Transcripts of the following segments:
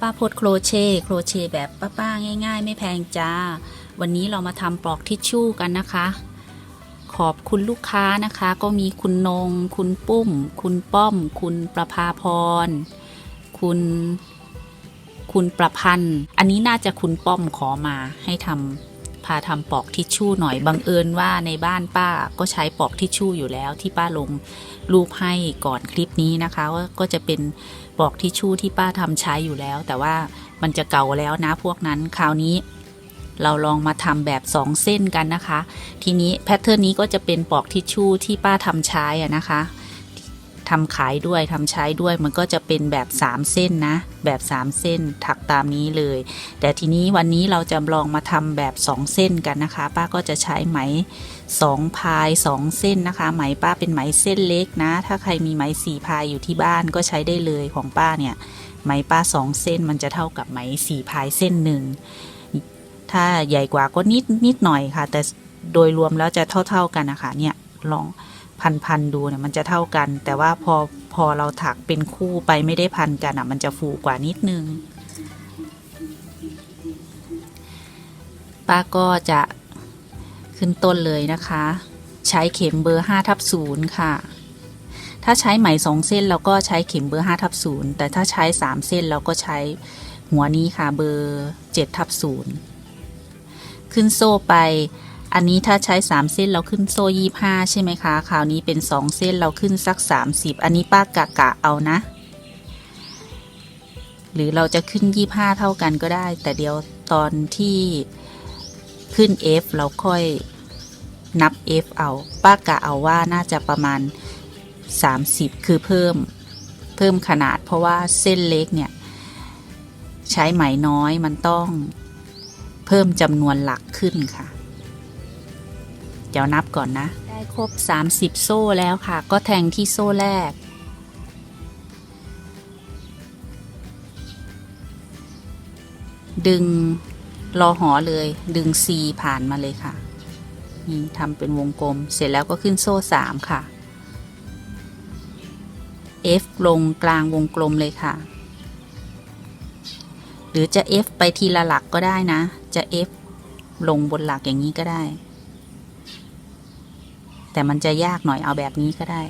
ป้าพดโครเชต์โครเชต์แบบป้าๆง่าย ๆ ไม่แพงจ้า วันนี้เรามาทำปลอกทิชชู่กันนะคะ ขอบคุณลูกค้านะคะ ก็มีคุณนง คุณปุ้ม คุณป้อม คุณประภาพร คุณ คุณประพันธ์ อันนี้น่าจะคุณป้อมขอมาให้ทำพาทำปลอกทิชชู่หน่อยบังเอิญว่าในบ้านป้าก็ใช้ปลอกทิชชู่อยู่แล้วที่ป้าลงรูปให้ก่อนคลิปนี้นะคะก็จะเป็น ปลอกทิชชู่ที่ป้าทำใช้อยู่แล้ว แต่ว่ามันจะเก่าแล้วนะพวกนั้นคราวนี้ เราลองมาทำแบบ 2 เส้นกันนะคะ ทีนี้แพทเทิร์นนี้ก็จะเป็นปลอกทิชชู่ที่ป้าทำใช้อะนะคะทำขายด้วยทำใช้ด้วยมันก็จะเป็นแบบ 3 เส้นนะ แบบ 3 เส้นถักตามนี้เลย แต่ทีนี้วันนี้เราจะลองมาทำแบบ 2 เส้นกันนะคะ ป้าก็จะใช้ไหม 2 พาย 2 เส้นนะคะ ไหมป้าเป็นไหมเส้นเล็กนะ ถ้าใครมีไหมสี่พายอยู่ที่บ้านก็ใช้ได้เลยของป้าเนี่ย ไหมป้า 2 เส้นมันจะเท่ากับไหมสี่พายเส้นหนึ่ง ถ้าใหญ่กว่าก็นิดนิดหน่อยค่ะ แต่โดยรวมแล้วจะเท่า ๆกันนะคะเนี่ยลองพันพันดูเนี่ยมันจะเท่ากัน แต่ว่าพอพอเราถักเป็นคู่ไปไม่ได้พันกันอะ มันจะฟูกว่านิดนึง ป้าก็จะ ขึ้นต้นเลยนะคะ ใช้เข็มเบอร์5ทับ0ค่ะ ถ้าใช้ไหมสองเส้นเราก็ใช้เข็มเบอร์5ทับ0แต่ถ้าใช้ 3 เส้นเราก็ใช้หัวนี้ค่ะเบอร์7ทับ0ขึ้นโซ่ไป อันนี้ถ้าใช้ 3 เส้นเราขึ้นโซ่ยี่ห้าใช่ไหมคะคราวนี้เป็น 2 เส้นเราขึ้นสัก 30 อันนี้ป้ากะกะเอานะหรือเราจะขึ้น 25 เท่ากันก็ได้ แต่เดี๋ยวตอนที่ ขึ้น F เราค่อยนับ F เอาป้ากะเอาว่าน่าจะประมาณ 30 คือเพิ่มเพิ่มขนาด เพราะว่าเส้นเล็กเนี่ยใช้ไหมน้อยมันต้องเพิ่มจำนวนหลักขึ้นค่ะ เดี๋ยวนับก่อนนะ ได้ครบ 30 โซ่แล้วค่ะ ก็แทงที่โซ่แรก ดึง รอหอเลยดึง C ผ่านมาเลยค่ะ นี่ทำเป็นวงกลมเสร็จแล้วก็ขึ้นโซ่3ค่ะ F ลงกลางวงกลมเลยค่ะ หรือจะ F ไปทีละหลักก็ได้นะ จะ F ลงบนหลักอย่างนี้ก็ได้ แต่มันจะยากหน่อยเอาแบบนี้ก็ได้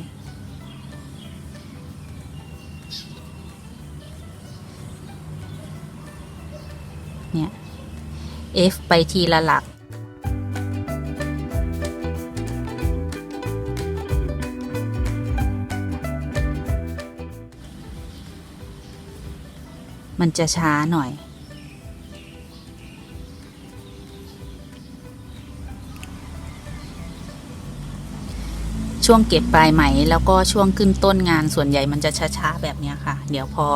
F ไปทีละหลัก มันจะช้าหน่อย ช่วงเก็บปลายไหมแล้วก็ช่วงขึ้นต้นงานส่วนใหญ่มันจะช้าๆแบบนี้ค่ะ เดี๋ยวพอ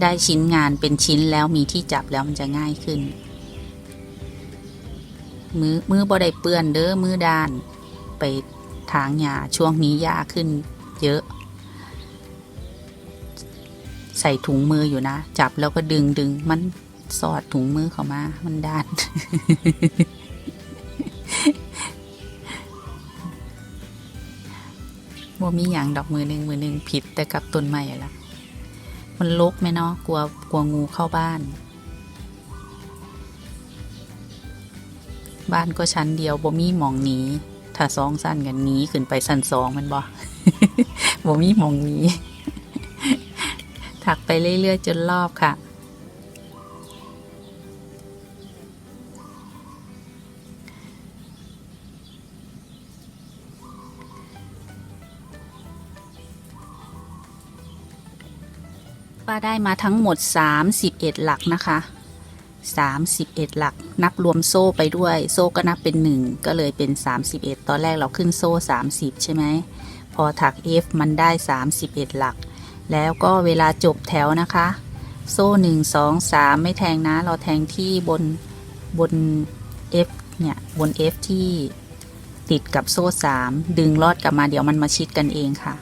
ได้ชิ้นงานเป็นชิ้นแล้วมีที่จับแล้วมันจะง่ายขึ้น มือมือบ่ได้เปื้อนเด้อมือด้าน ไปทางหญ้าช่วงนี้หญ้าขึ้นเยอะ ใส่ถุงมืออยู่นะ จับแล้วก็ดึงดึงมันสอดถุงมือเข้ามา มันด้านบ่มีอย่างดอกมือหนึ่งมือหนึ่งผิดแต่กับต้นไม้ละมันลกไหมเนาะกลัวกลัวงูเข้าบ้าน บ้านก็ชั้นเดียวบ่มีหมองหนีถ้าสองสั้นกันหนีขึ้นไปสั้นสองมันบ่บ่มีหมองหนีถักไปเรื่อยๆจนรอบค่ะป้าได้มาทั้งหมด 31 หลักนะคะ 31 หลัก นับรวมโซ่ไปด้วย โซ่ก็นับเป็น 1 ก็เลยเป็น 31 ตอนแรกเราขึ้นโซ่ 30 ใช่ไหม พอถัก F มันได้ 31 หลัก แล้วก็เวลาจบแถวนะคะ โซ่ 1 2 3 ไม่แทงนะ เราแทงที่บนบน F เนี่ย บน F ที่ติดกับโซ่ 3 ดึงลอดกลับมาเดี๋ยวมันมาชิดกันเองค่ะ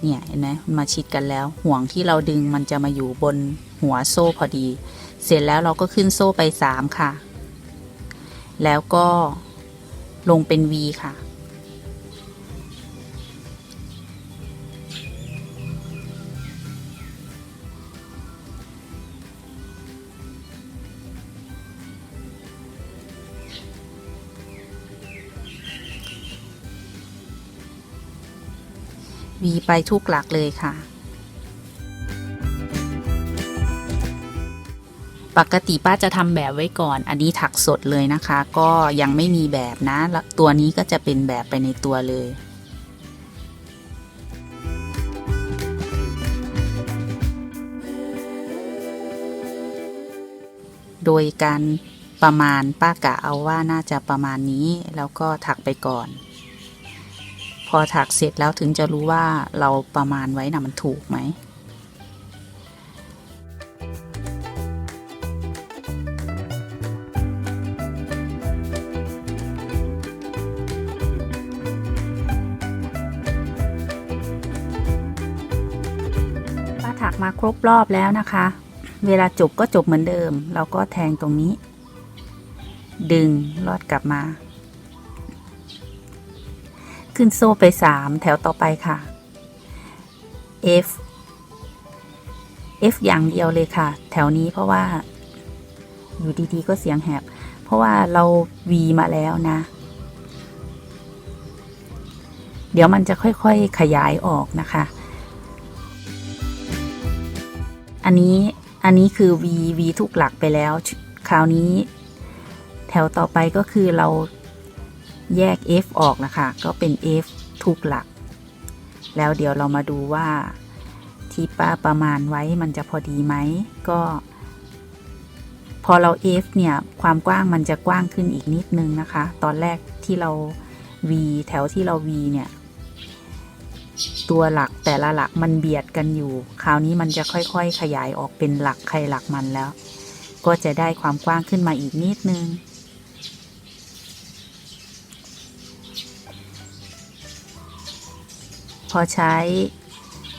เนี่ยเห็นไหมมันมาชิดกันแล้ว ห่วงที่เราดึงมันจะมาอยู่บนหัวโซ่พอดี เสร็จแล้วเราก็ขึ้นโซ่ไป 3 ค่ะ แล้วก็ลงเป็น V ค่ะวีไปทุกหลักเลยค่ะ ปกติป้าจะทำแบบไว้ก่อน อันนี้ถักสดเลยนะคะ ก็ยังไม่มีแบบนะตัวนี้ก็จะเป็นแบบไปในตัวเลยโดยการประมาณป้ากะเอาว่าน่าจะประมาณนี้ แล้วก็ถักไปก่อน พอถักเสร็จแล้วถึงจะรู้ว่าเราประมาณไว้นะมันถูกไหม ครบรอบแล้วนะคะ เวลาจบก็จบเหมือนเดิม เราก็แทงตรงนี้ ดึงลอดกลับมา ขึ้นโซ่ไปสามแถวต่อไปค่ะ F F อย่างเดียวเลยค่ะ แถวนี้เพราะว่า อยู่ดีๆก็เสียงแหบ เพราะว่าเรา V มาแล้วนะ เดี๋ยวมันจะค่อยๆขยายออกนะคะ อันนี้อันนี้คือ V V ทุกหลักไปแล้ว คราวนี้ แถวต่อไปก็คือเราแยก F ออกนะคะ ก็เป็น F ทุกหลัก แล้วเดี๋ยวเรามาดูว่าที่ป้าประมาณไว้มันจะพอดีไหม ก็ พอเรา F เนี่ย ความกว้างมันจะกว้างขึ้นอีกนิดนึงนะคะ ตอนแรกที่เรา V แถวที่เรา V เนี่ย ตัวหลักแต่ละหลักมันเบียดกันอยู่ คราวนี้มันจะค่อยๆ ขยายออกเป็นหลักใครหลักมันแล้ว ก็จะได้ความกว้างขึ้นมาอีกนิดนึง พอใช้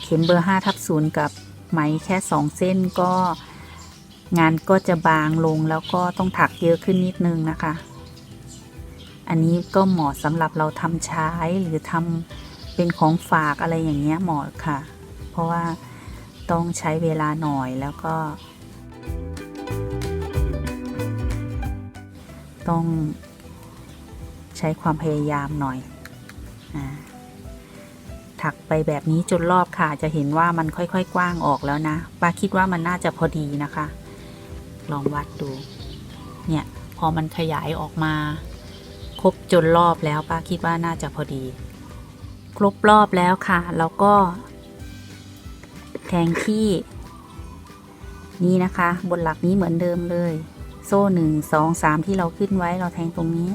เข็มเบอร์5ทับ0กับไหมแค่ 2 เส้นก็งานก็จะบางลงแล้วก็ต้องถักเยอะขึ้นนิดนึงนะคะ อันนี้ก็เหมาะสำหรับเราทำใช้หรือทำ เป็นของฝากอะไรอย่างเงี้ยเหมาะค่ะ เพราะว่าต้องใช้เวลาหน่อยแล้วก็ ต้องใช้ความพยายามหน่อยอาถักไปแบบนี้จนรอบค่ะ จะเห็นว่ามันค่อยๆ กว้างออกแล้วนะป้าคิดว่ามันน่าจะพอดีนะคะ ลองวัดดู เนี่ย พอมันขยายออกมา ครบจนรอบแล้วป้าคิดว่าน่าจะพอดี ครบรอบแล้วค่ะ แล้วก็ แทงที่ นี่นะคะ บนหลักนี้เหมือนเดิมเลย โซ่หนึ่งสองสามที่เราขึ้นไว้เราแทงตรงนี้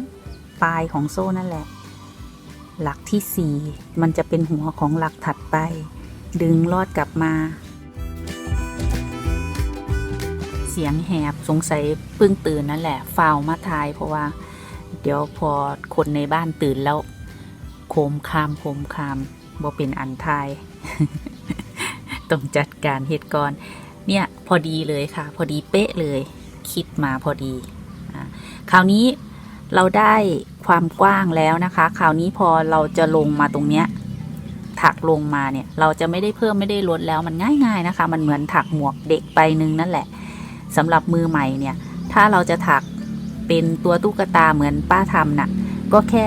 ปลายของโซ่นั่นแหละ หลักที่สี่มันจะเป็นหัวของหลักถัดไป ดึงลอดกลับมา เสียงแหบสงสัยเพิ่งตื่นนั่นแหละฟาวมาทายเพราะว่า เดี๋ยวพอคนในบ้านตื่นแล้ว คมคามโคมคามบ่เป็นอันทาย ต้องจัดการเหตุกรณ์เนี่ย พอดีเลยค่ะ พอดีเป๊ะเลย คิดมาพอดี คราวนี้เราได้ความกว้างแล้วนะคะ คราวนี้พอเราจะลงมาตรงเนี้ยถักลงมาเนี่ย เราจะไม่ได้เพิ่มไม่ได้ลดแล้วมันง่าย ๆนะคะ มันเหมือนถักหมวกเด็กใบหนึ่งนั่นแหละสำหรับมือใหม่เนี่ย ถ้าเราจะถักเป็นตัวตุ๊กตาเหมือนป้าทำน่ะ ก็แค่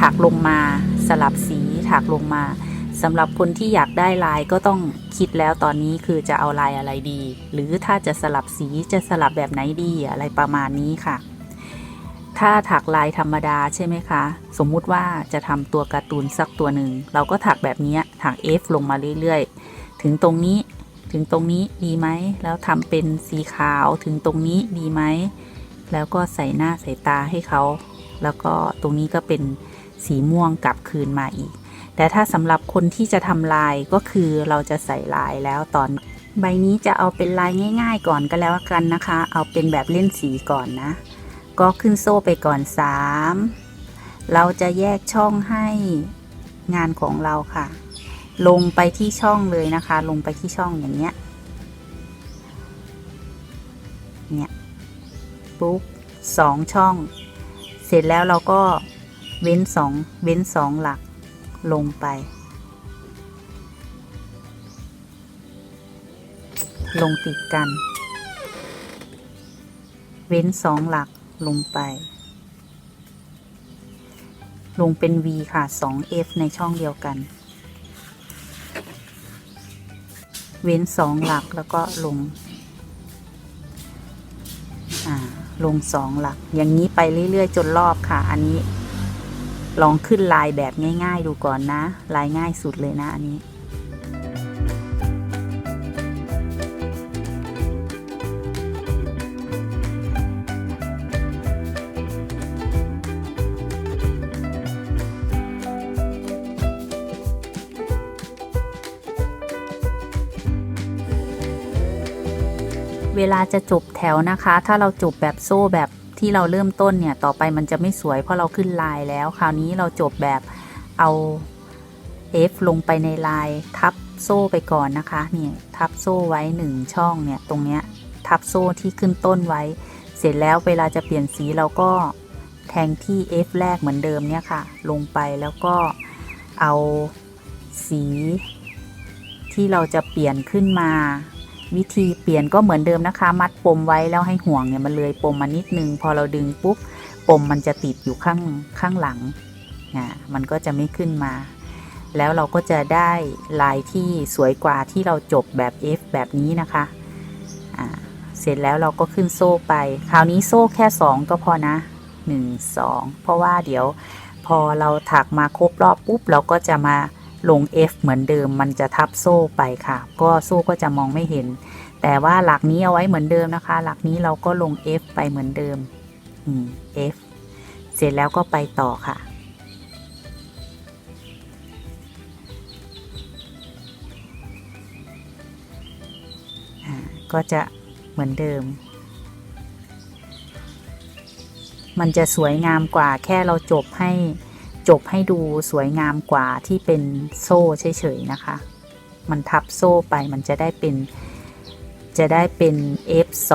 ถักลงมา สลับสีถักลงมาสำหรับคนที่อยากได้ลายก็ต้องคิดแล้วตอนนี้คือจะเอาลายอะไรดี หรือถ้าจะสลับสีจะสลับแบบไหนดีอะไรประมาณนี้ค่ะ ถ้าถักลายธรรมดาใช่ไหมคะ สมมุติว่าจะทำตัวการ์ตูนสักตัวหนึ่งเราก็ถักแบบนี้ถัก F ลงมาเรื่อยๆ ถึงตรงนี้ถึงตรงนี้ดีไหม แล้วทำเป็นสีขาวถึงตรงนี้ดีไหม แล้วก็ใส่หน้าใส่ตาให้เขา แล้วก็ตรงนี้ก็เป็น สีม่วงกลับคืนมาอีก แต่ถ้าสำหรับคนที่จะทำลายก็คือเราจะใส่ลายแล้วตอน ใบนี้จะเอาเป็นลายง่าย ๆ ก่อนก็แล้วกันนะคะ เอาเป็นแบบเล่นสีก่อนนะ ก็ขึ้นโซ่ไปก่อน 3 เราจะแยกช่องให้งานของเราค่ะ ลงไปที่ช่องเลยนะคะ ลงไปที่ช่องอย่างเงี้ยเนี่ยปุ๊บสองช่อง เสร็จแล้วเราก็ เว้นสองเว้นสองหลักลงไป ลงติดกัน เว้นสองหลักลงไป ลงเป็น V ค่ะ 2F ในช่องเดียวกัน เว้นสองหลักแล้วก็ลงลงสองหลัก อย่างนี้ไปเรื่อย ๆ จนรอบค่ะ อันนี้ ลองขึ้นลายแบบง่าย ๆ ดูก่อนนะ ลายง่ายสุดเลยนะอันนี้เวลาจะจบแถวนะคะ ถ้าเราจบแบบโซ่แบบ ที่เราเริ่มต้นเนี่ยต่อไปมันจะไม่สวยเพราะเราขึ้นลายแล้ว คราวนี้เราจบแบบเอา F ลงไปในลายทับโซ่ไปก่อนนะคะเนี่ยทับโซ่ไว้หนึ่งช่องเนี่ยตรงเนี้ยทับโซ่ที่ขึ้นต้นไว้ เสร็จแล้วเวลาจะเปลี่ยนสีเราก็แทงที่ F แรกเหมือนเดิมเนี่ยค่ะ ลงไปแล้วก็เอาสีที่เราจะเปลี่ยนขึ้นมา วิธีเปลี่ยนก็เหมือนเดิมนะคะ มัดปมไว้แล้วให้ห่วงเนี่ยมันเลยปมมานิดนึง พอเราดึงปุ๊บปมมันจะติดอยู่ข้างข้างหลังนะมันก็จะไม่ขึ้นมา แล้วเราก็จะได้ลายที่สวยกว่าที่เราจบแบบ F แบบนี้นะคะอ่าเสร็จแล้วเราก็ขึ้นโซ่ไป คราวนี้โซ่แค่ 2 ก็พอนะ 1 2 เพราะว่าเดี๋ยวพอเราถักมาครบรอบปุ๊บเราก็จะมา ลง F เหมือนเดิมมันจะทับโซ่ไปค่ะ ก็โซ่ก็จะมองไม่เห็น แต่ว่าหลักนี้เอาไว้เหมือนเดิมนะคะ หลักนี้เราก็ลง F ไปเหมือนเดิมอืม F เสร็จแล้วก็ไปต่อค่ะ ก็จะเหมือนเดิม มันจะสวยงามกว่าแค่เราจบให้ จบให้ดูสวยงามกว่าที่เป็นโซ่เฉยๆนะคะ มันทับโซ่ไปมันจะได้เป็นจะได้เป็น F2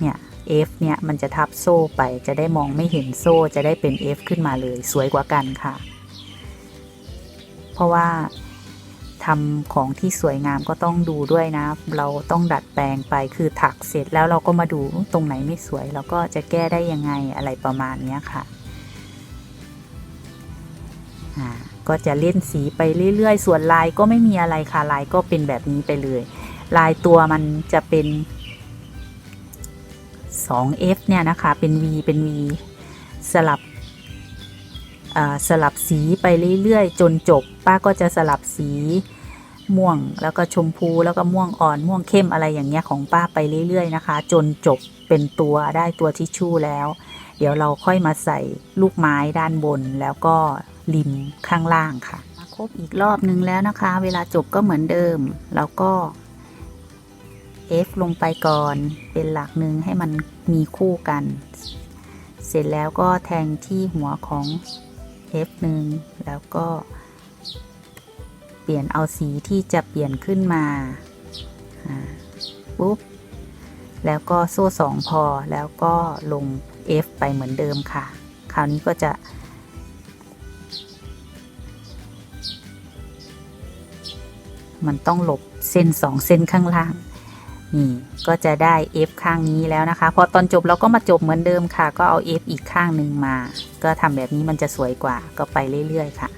เนี่ย F เนี่ยมันจะทับโซ่ไปจะได้มองไม่เห็นโซ่จะได้เป็น F ขึ้นมาเลยสวยกว่ากันค่ะ เพราะว่าทำของที่สวยงามก็ต้องดูด้วยนะ เราต้องดัดแปลงไปคือถักเสร็จแล้วเราก็มาดูตรงไหนไม่สวย เราก็จะแก้ได้ยังไงอะไรประมาณนี้ค่ะ ก็จะเล่นสีไปเรื่อยๆ ส่วนลายก็ไม่มีอะไรค่ะ ลายก็เป็นแบบนี้ไปเลย ลายตัวมันจะเป็น 2F เนี่ยนะคะ เป็น V เป็น V สลับสลับสีไปเรื่อยๆ จนจบ ป้าก็จะสลับสีม่วงแล้วก็ชมพูแล้วก็ม่วงอ่อนม่วงเข้มอะไรอย่างเงี้ยของป้าไปเรื่อยๆนะคะ จนจบเป็นตัวได้ตัวทิชชู่แล้ว เดี๋ยวเราค่อยมาใส่ลูกไม้ด้านบนแล้วก็ ริมข้างล่างค่ะมาครบอีกรอบนึงแล้วนะคะ เวลาจบก็เหมือนเดิม แล้วก็ F ลงไปก่อนเป็นหลักหนึ่งให้มันมีคู่กัน เสร็จแล้วก็แทงที่หัวของ F หนึ่งแล้วก็ เปลี่ยนเอาสีที่จะเปลี่ยนขึ้นมาอ่าปุ๊บแล้วก็โซ่สองพอแล้วก็ลง F ไปเหมือนเดิมค่ะ คราวนี้ก็จะ มันต้องหลบเส้นสองเส้นข้างล่าง นี่ก็จะได้ F ข้างนี้แล้วนะคะ พอตอนจบเราก็มาจบเหมือนเดิมค่ะ ก็เอา F อีกข้างหนึ่งมา ก็ทำแบบนี้มันจะสวยกว่า ก็ไปเรื่อยๆค่ะ